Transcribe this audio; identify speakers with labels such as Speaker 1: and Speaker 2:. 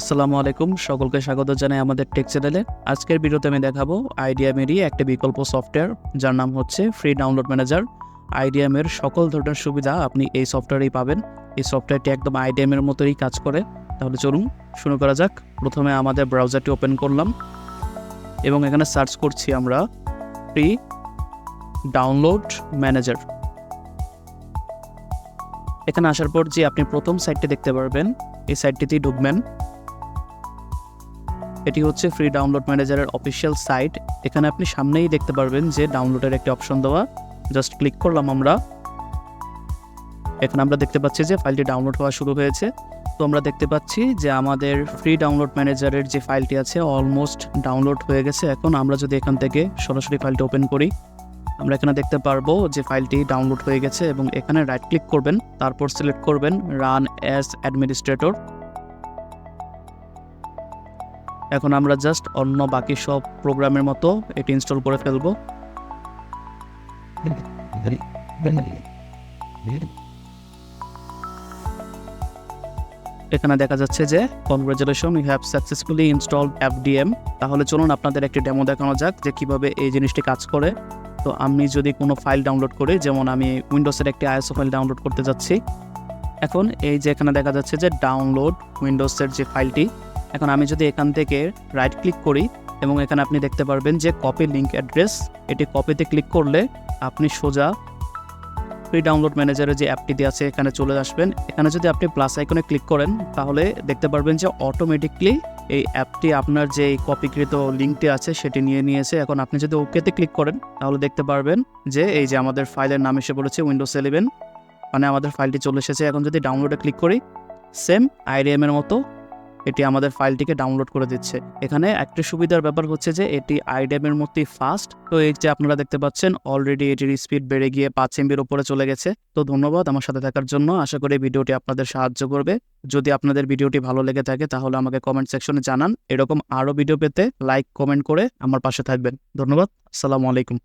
Speaker 1: আসসালামু আলাইকুম, সকলকে স্বাগত জানাই আমাদের টেক চ্যানেলে আজকের ভিডিওতে আমি দেখাবো আইডিয়ামেরই একটা বিকল্প সফটওয়্যার যার নাম হচ্ছে ফ্রি ডাউনলোড ম্যানেজার আইডিয়ামের সকল ধরনের সুবিধা আপনি এই সফটওয়্যারেই পাবেন। এই সফটওয়্যারটি একদম আইডিয়ামের মতোই কাজ করে। তাহলে চলুন শুরু করা যাক। প্রথমে আমাদের ব্রাউজারটি ওপেন করলাম। এবং এখানে সার্চ করছি আমরা ফ্রি ডাউনলোড ম্যানেজার এখানে আসার পর যে আপনি প্রথম সাইটটি দেখতে পারবেন, এই সাইটটিতেই ঢুকবেন। এটি হচ্ছে ফ্রি ডাউনলোড ম্যানেজারের অফিসিয়াল সাইট এখানে আপনি সামনেই দেখতে পারবেন যে ডাউনলোডের একটি অপশন দেওয়া। জাস্ট ক্লিক করলাম আমরা। এখানে আমরা দেখতে পাচ্ছি যে ফাইলটি ডাউনলোড হওয়া শুরু হয়েছে। তো আমরা দেখতে পাচ্ছি যে আমাদের ফ্রি ডাউনলোড ম্যানেজারের যে ফাইলটি আছে অলমোস্ট ডাউনলোড হয়ে গেছে। এখন আমরা যদি এখান থেকে সরাসরি ফাইলটি ওপেন করি, আমরা এখানে দেখতে পারব যে ফাইলটি ডাউনলোড হয়ে গেছে এবং এখানে রাইট ক্লিক করবেন, তারপর সিলেক্ট করবেন রান অ্যাজ অ্যাডমিনিস্ট্রেটর এখন আমরা জাস্ট অন্য বাকি সব প্রোগ্রামের মতো এটি ইনস্টল করে ফেলব। এখানে দেখা যাচ্ছে যে congratulation you have successfully installed FDM তাহলে চলুন আপনাদের একটি ডেমো দেখানো যাক যে কীভাবে এই জিনিসটি কাজ করে। তো আমি যদি কোনো ফাইল ডাউনলোড করি, যেমন আমি উইন্ডোজের একটি আইএসও ফাইল ডাউনলোড করতে যাচ্ছি। এখন এই যে এখানে দেখা যাচ্ছে যে ডাউনলোড উইন্ডোজের যে ফাইলটি এখন আমি যদি এখান থেকে রাইট ক্লিক করি এবং এখানে আপনি দেখতে পারবেন যে কপি লিঙ্ক অ্যাড্রেস এটি কপিতে ক্লিক করলে আপনি সোজা ফ্রি ডাউনলোড ম্যানেজারের যে অ্যাপটি দিয়ে আছে, এখানে চলে আসবেন। এখানে যদি আপনি প্লাস আইকনে ক্লিক করেন, তাহলে দেখতে পারবেন যে অটোমেটিকলি এই অ্যাপটি আপনার যে কপিকৃত লিঙ্কটি আছে, সেটি নিয়ে নিয়েছে। এখন আপনি যদি ওকেতে ক্লিক করেন, তাহলে দেখতে পারবেন যে এই যে আমাদের ফাইলের নাম এসে পড়েছে উইন্ডোজ ইলেভেন মানে আমাদের ফাইলটি চলে এসেছে। এখন যদি ডাউনলোডে ক্লিক করি সেম আইডিএম এর মতো এটি আমাদের ফাইলটিকে ডাউনলোড করে দিচ্ছে। এখানে একটি সুবিধার ব্যাপার হচ্ছে যে এটি আইডিএম এর মতোই ফাস্ট তো এই যে আপনারা দেখতে পাচ্ছেন অলরেডি এটির স্পিড বেড়ে গিয়ে পাঁচ এমবির উপরে চলে গেছে। তো ধন্যবাদ আমার সাথে থাকার জন্য। আশা করি ভিডিওটি আপনাদের সাহায্য করবে। যদি আপনাদের ভিডিওটি ভালো লেগে থাকে তাহলে আমাকে কমেন্ট সেকশনে জানান। এরকম আরও ভিডিও পেতে লাইক কমেন্ট করে আমার পাশে থাকবেন। ধন্যবাদ। আসসালামু আলাইকুম।